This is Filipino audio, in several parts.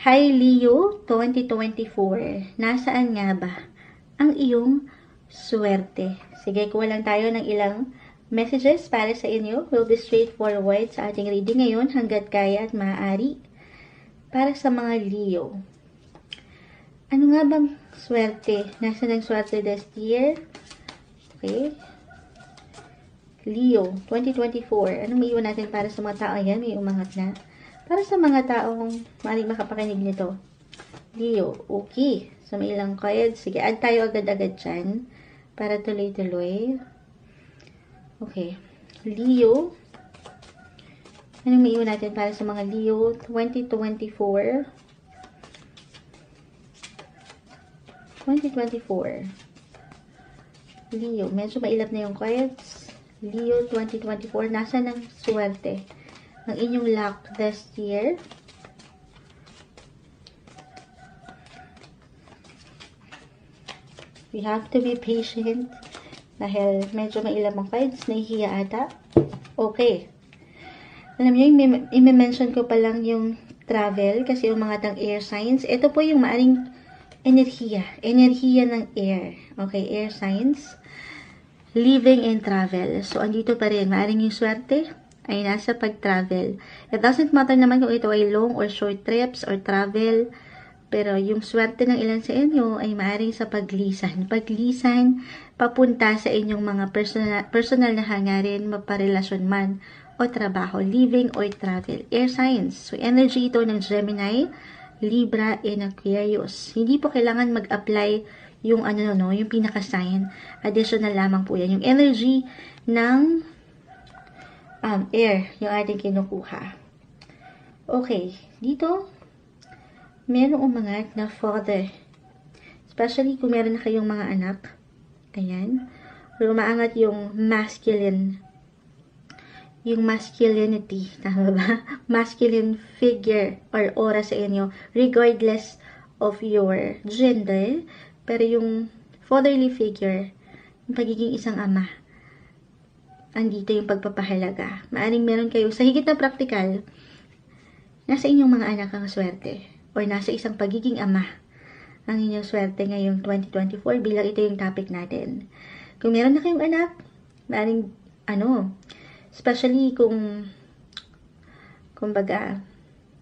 Hi Leo 2024, nasaan nga ba ang iyong swerte? Sige, kuha lang tayo ng ilang messages para sa inyo. We'll be straightforward sa ating reading ngayon hanggat kaya at maaari. Para sa mga Leo. Ano nga bang swerte? Nasaan ang swerte this year? Okay. Leo 2024. Anong maiwan natin para sa mga tao? Ayan, may umangat na. Para sa mga taong maaaring makapakinig nito. Leo, okay. So, may ilang cards. Sige, add tayo agad-agad dyan. Para tuloy-tuloy. Okay. Leo. Anong may iwan natin para sa mga Leo 2024? 2024. Leo. Medyo mailap na yung cards. Leo 2024. Nasa ng swerte? Ang inyong luck this year. We have to be patient dahil medyo mailam ang cards, nahihiya ata. Okay. Alam niyo, i-mention ko pa lang yung travel kasi yung mga tang air signs. Ito po yung maaring enerhiya. Enerhiya ng air. Okay, air signs. Living and travel. So, andito pa rin. Maaring yung swerte ay nasa pag-travel. It doesn't matter naman kung ito ay long or short trips or travel, pero yung swerte ng ilan sa inyo ay maaaring sa paglisan. Paglisan, papunta sa inyong mga personal, personal na hangarin, maparelasyon man o trabaho, living or travel. Air signs. So, energy ito ng Gemini, Libra, and Aquarius. Hindi po kailangan mag-apply yung ano no, yung pinaka-sign. Additional lamang po yan. Yung energy ng um, air yung ating kinukuha. Okay, dito, meron umangat na father. Especially kung meron na kayong mga anak. Ayan. Umaangat yung masculine. Yung masculinity. Tama ba? Masculine figure or aura sa inyo. Regardless of your gender. Pero yung fatherly figure, yung pagiging isang ama andito yung pagpapahalaga. Maaring meron kayo sa higit na praktikal, nasa inyong mga anak ang swerte or nasa isang pagiging ama ang inyong swerte ngayong 2024 bilang ito yung topic natin. Kung meron na kayong anak, maaring ano, especially kung kumbaga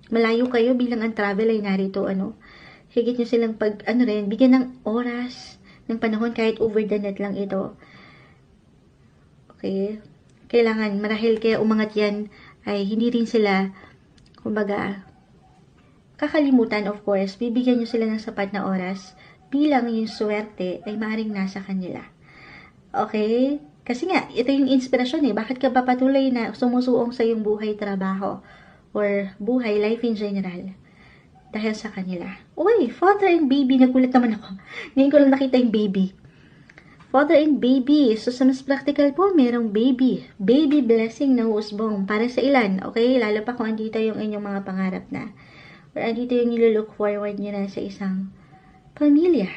malayo kayo bilang ang travel ay narito ano, higit nyo silang pag ano rin, bigyan ng oras, ng panahon kahit over the net lang ito Okay? Kailangan, marahil kaya umangat yan, ay hindi rin sila, kumbaga, kakalimutan of course, bibigyan nyo sila ng sapat na oras, bilang yung swerte ay maaaring nasa kanila. Okay? Kasi nga, ito yung inspirasyon eh. Bakit ka ba patuloy na sumusuong sa yung buhay, trabaho, or buhay, life in general? Dahil sa kanila. Uy, father and baby, nagulat naman ako. Ngayon ko lang nakita yung baby. Father and baby. So, sa mas practical po, merong baby. Baby blessing na husbong. Para sa ilan, okay? Lalo pa kung andito yung inyong mga pangarap na. Or andito yung nilolook forward nyo na sa isang pamilya.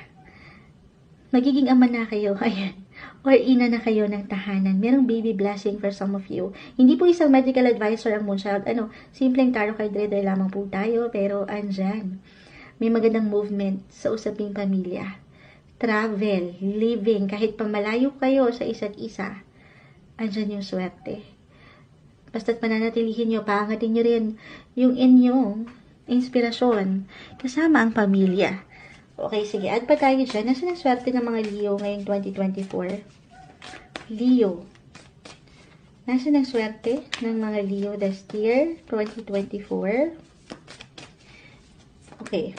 Magiging ama na kayo. Ayan. Or ina na kayo ng tahanan. Merong baby blessing for some of you. Hindi po isang medical advisor ang Moonchild. Ano, simpleng tarot card reader lamang po tayo. Pero andyan. May magandang movement sa usaping pamilya travel, living, kahit pamalayo kayo sa isa't isa, andyan yung swerte. Basta't mananatilihin nyo, paangatin nyo rin yung inyong inspirasyon kasama ang pamilya. Okay, sige. Add pa tayo dyan. Nasaan ang swerte ng mga Leo ngayong 2024? Leo. Nasaan ang swerte ng mga Leo this year, 2024? Okay.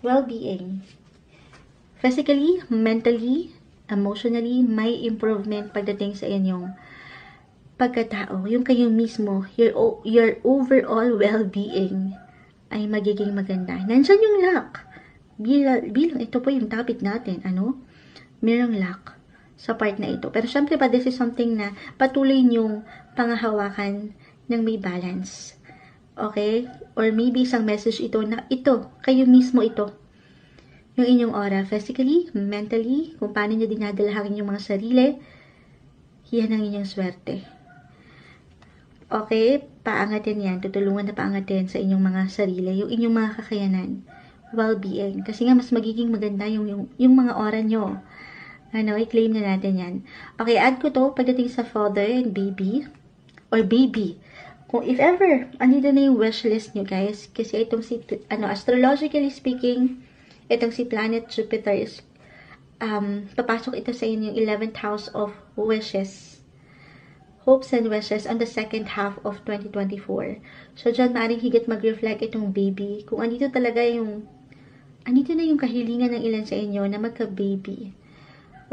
Well-being. Physically, mentally, emotionally, may improvement pagdating sa inyong pagkatao. Yung kayo mismo, your, your overall well-being ay magiging maganda. Nandiyan yung luck. Bilang, bilang ito po yung topic natin, ano? Merong luck sa part na ito. Pero syempre pa, this is something na patuloy niyong pangahawakan ng may balance. Okay? Or maybe isang message ito na ito, kayo mismo ito, yung inyong aura physically, mentally, kung paano nyo dinadala ang inyong mga sarili, yan ang inyong swerte. Okay? Paangatin yan. Tutulungan na paangatin sa inyong mga sarili, yung inyong mga kakayanan, well-being. Kasi nga, mas magiging maganda yung, yung, yung mga oras nyo. Ano, i-claim na natin yan. Okay, add ko to pagdating sa father and baby, or baby. Kung if ever, andito na yung wish list nyo, guys. Kasi itong si, ano, astrologically speaking, itong si planet Jupiter is, um, papasok ito sa inyong 11th house of wishes hopes and wishes on the second half of 2024. So, dyan maaaring higit mag-reflect itong baby. Kung andito talaga yung, andito na yung kahilingan ng ilan sa inyo na magka-baby.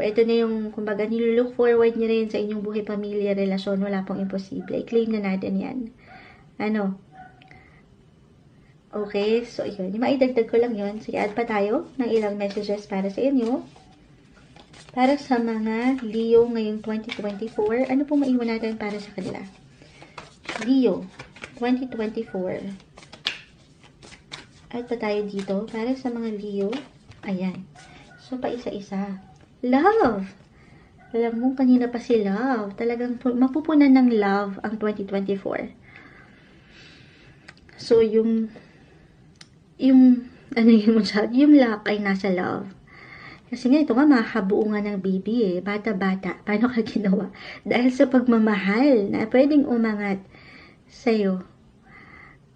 O ito na yung, kumbaga, nilook forward nyo rin sa inyong buhay, pamilya, relasyon, wala pong imposible. I-claim na natin yan. Ano? Okay, so yun. Yung maidagdag ko lang yun. Sige, add pa tayo ng ilang messages para sa inyo. Para sa mga Leo ngayong 2024, ano pong maiwan natin para sa kanila? Leo, 2024. At pa tayo dito, para sa mga Leo, ayan. So, pa isa-isa. Love! Alam mo, kanina pa si Love. Talagang pu- mapupunan ng love ang 2024. So, yung, yung, ano yun mo siya, yung luck ay nasa love. Kasi nga, ito nga, makabuo ng baby eh. Bata-bata. Paano ka ginawa? Dahil sa pagmamahal na pwedeng umangat sa'yo.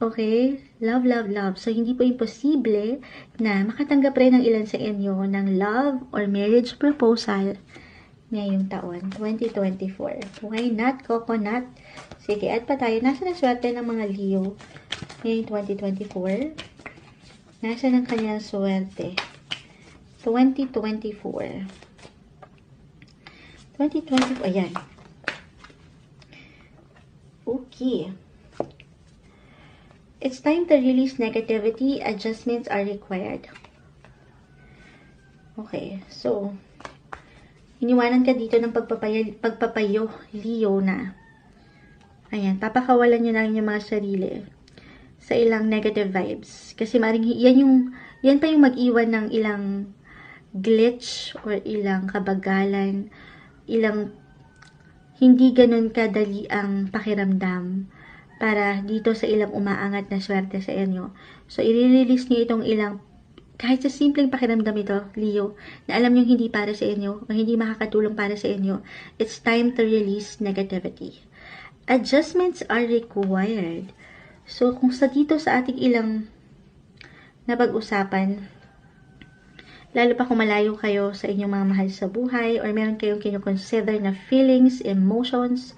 Okay? Love, love, love. So, hindi po imposible na makatanggap rin ng ilan sa inyo ng love or marriage proposal ngayong taon, 2024. Why not? Coconut. Sige, at pa tayo. Nasa na swerte ng mga Leo ngayong 2024? Nasa ng kanyang swerte? 2024. 2024, ayan. Okay. It's time to release negativity. Adjustments are required. Okay, so, iniwanan ka dito ng pagpapayo, pagpapayo Leo na. Ayan, papakawalan nyo na yung mga sarili sa ilang negative vibes. Kasi maring, yan yung, yan pa yung mag-iwan ng ilang glitch or ilang kabagalan, ilang hindi ganun kadali ang pakiramdam para dito sa ilang umaangat na swerte sa inyo. So, i-release niyo itong ilang kahit sa simpleng pakiramdam ito, Leo, na alam niyo hindi para sa inyo o hindi makakatulong para sa inyo, it's time to release negativity. Adjustments are required. So, kung sa dito sa ating ilang napag-usapan, lalo pa kung malayo kayo sa inyong mga mahal sa buhay or meron kayong kinoconsider na feelings, emotions,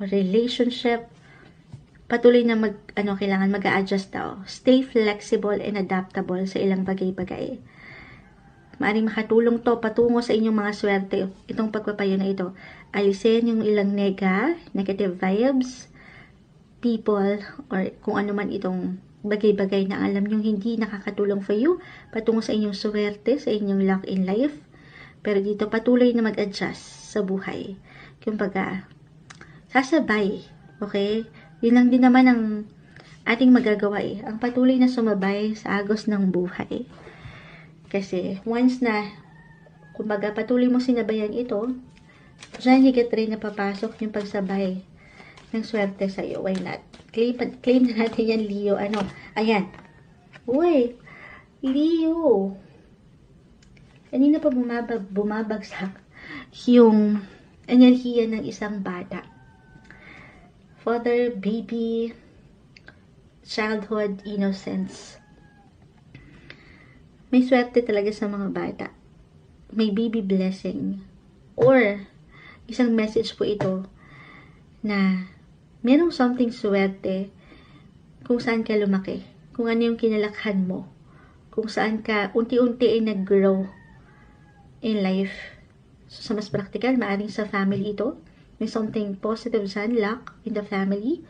or relationship, patuloy na mag, ano, kailangan mag adjust daw. Stay flexible and adaptable sa ilang bagay-bagay. Maaring makatulong to patungo sa inyong mga swerte itong pagpapayo na ito. Alisin yung ilang nega, negative vibes, people, or kung ano man itong bagay-bagay na alam nyong hindi nakakatulong for you patungo sa inyong swerte, sa inyong luck in life. Pero dito patuloy na mag-adjust sa buhay. Kumbaga, sasabay, okay? Yun lang din naman ang ating magagawa eh. Ang patuloy na sumabay sa agos ng buhay. Kasi once na, kumbaga patuloy mo sinabayan ito, dyan higit rin na papasok yung pagsabay ng swerte sa iyo. Why not? Claim, claim na natin yan, Leo. Ano? Ayan. Uy, Leo. Kanina pa bumabag, bumabagsak yung enerhiya ng isang bata. Father, baby, childhood, innocence. May swerte talaga sa mga bata. May baby blessing. Or, isang message po ito na merong something swerte kung saan ka lumaki. Kung ano yung kinalakhan mo. Kung saan ka unti-unti ay nag-grow in life. So, sa mas practical, maaring sa family ito. May something positive dyan, luck in the family.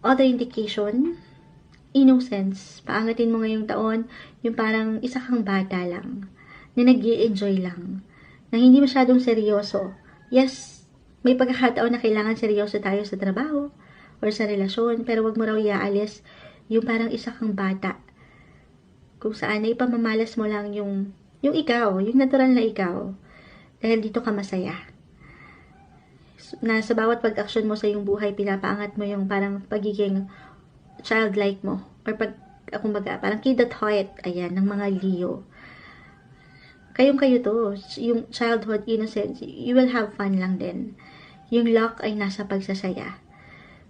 Other indication, innocence. Paangatin mo ngayong taon, yung parang isa kang bata lang, na nag enjoy lang, na hindi masyadong seryoso. Yes, may pagkakataon na kailangan seryoso tayo sa trabaho or sa relasyon, pero wag mo raw iaalis yung parang isa kang bata. Kung saan ay pamamalas mo lang yung, yung ikaw, yung natural na ikaw. Dahil dito ka masaya. na sa bawat pag-action mo sa iyong buhay, pinapaangat mo yung parang pagiging childlike mo. Or pag, kumbaga, parang kid at heart, ayan, ng mga Leo. Kayong kayo to, yung childhood innocence, you will have fun lang din. Yung luck ay nasa pagsasaya.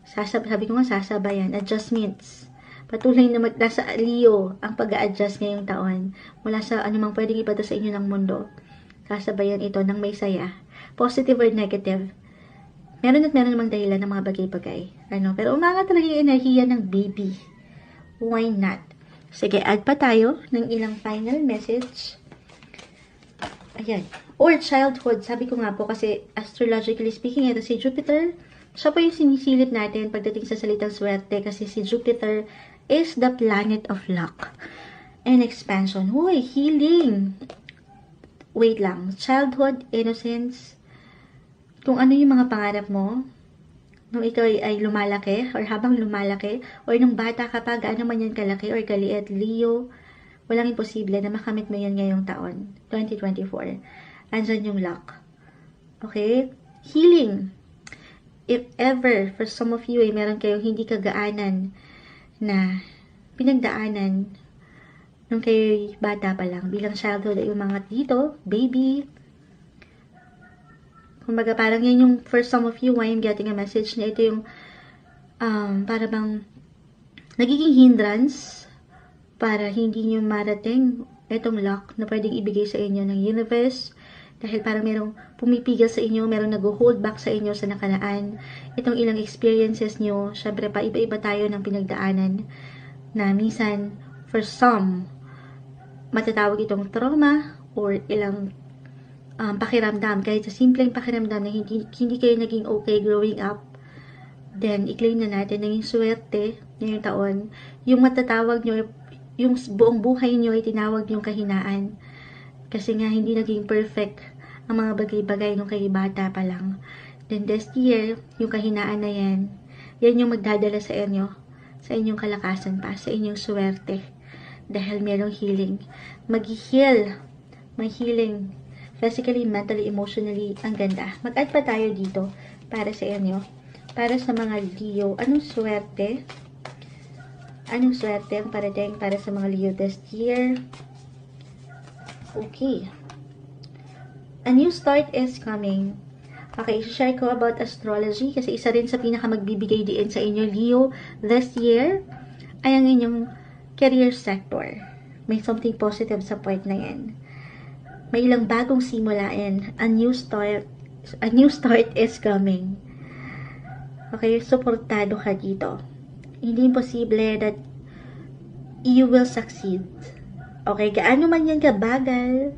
Sasab sabi ko nga, sasabayan, adjustments. Patuloy na mag, nasa Leo ang pag adjust ngayong taon. Mula sa anumang pwedeng ipato sa inyo ng mundo. Sasabayan ito ng may saya. Positive or negative. Meron at meron namang dahilan ng mga bagay-bagay. Ano? Pero umangat talaga yung enerhiya ng baby. Why not? Sige, add pa tayo ng ilang final message. Ayan. Or childhood. Sabi ko nga po kasi astrologically speaking, ito si Jupiter. Siya po yung sinisilip natin pagdating sa salitang swerte kasi si Jupiter is the planet of luck and expansion. Hoy, healing! Wait lang. Childhood, innocence, kung ano yung mga pangarap mo, nung ikaw ay, ay lumalaki, or habang lumalaki, or nung bata ka pa, gaano man yan kalaki, or kaliit, Leo, walang imposible na makamit mo yan ngayong taon, 2024. Andyan yung luck. Okay? Healing. If ever, for some of you, ay meron kayong hindi kagaanan na pinagdaanan nung kayo bata pa lang, bilang childhood ay umangat dito, baby, Kumbaga, parang yan yung, for some of you, why I'm getting a message na ito yung, um, para bang, nagiging hindrance para hindi nyo marating itong luck na pwedeng ibigay sa inyo ng universe. Dahil parang merong pumipigil sa inyo, merong nag-hold back sa inyo sa nakaraan. Itong ilang experiences nyo, syempre pa iba-iba tayo ng pinagdaanan na minsan, for some, matatawag itong trauma or ilang um, pakiramdam, kahit sa simpleng pakiramdam na hindi, hindi kayo naging okay growing up, then i-claim na natin na yung swerte ngayong taon, yung matatawag nyo, yung buong buhay nyo ay tinawag yung kahinaan. Kasi nga hindi naging perfect ang mga bagay-bagay nung kayo bata pa lang. Then this year, yung kahinaan na yan, yan yung magdadala sa inyo, sa inyong kalakasan pa, sa inyong swerte. Dahil merong healing. Mag-heal. May healing physically, mentally, emotionally, ang ganda. Mag-add pa tayo dito para sa inyo. Para sa mga Leo, anong swerte? Anong swerte ang parating para sa mga Leo this year? Okay. A new start is coming. Okay, share ko about astrology kasi isa rin sa pinaka magbibigay diin sa inyo Leo this year ay ang inyong career sector. May something positive sa point na yan may ilang bagong simulain. A new start, a new start is coming. Okay, suportado ka dito. Hindi imposible that you will succeed. Okay, gaano man yan kabagal,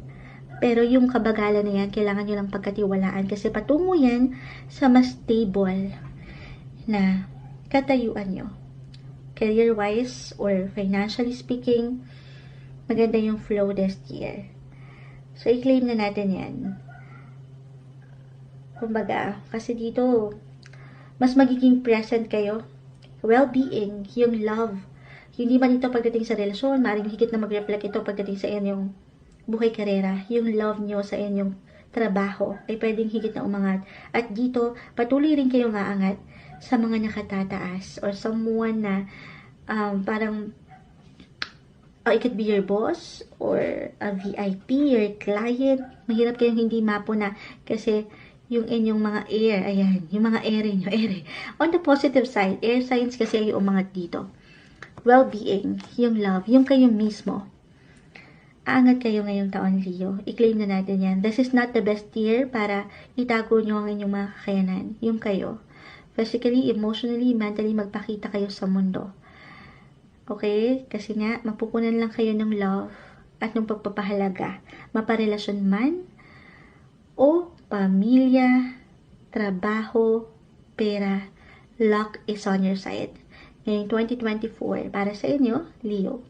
pero yung kabagalan na yan, kailangan nyo lang pagkatiwalaan kasi patungo yan sa mas stable na katayuan nyo. Career-wise or financially speaking, maganda yung flow this year. So, i-claim na natin yan. Kumbaga, kasi dito, mas magiging present kayo. Well-being, yung love. Hindi man ito pagdating sa relasyon, maaaring higit na mag-reflect ito pagdating sa inyong buhay karera. Yung love nyo sa inyong trabaho ay pwedeng higit na umangat. At dito, patuloy rin kayong aangat sa mga nakatataas or someone na um, parang Oh, it could be your boss or a VIP, your client. Mahirap kayong hindi mapo na kasi yung inyong mga air, ayan, yung mga air nyo, air. On the positive side, air signs kasi ay umangat dito. Well-being, yung love, yung kayo mismo. Aangat kayo ngayong taon, Leo. I-claim na natin yan. This is not the best year para itago nyo ang inyong mga kakayanan. Yung kayo. Physically, emotionally, mentally, magpakita kayo sa mundo Okay? Kasi nga, mapupunan lang kayo ng love at ng pagpapahalaga. Maparelasyon man o pamilya, trabaho, pera, luck is on your side. Ngayong 2024, para sa inyo, Leo.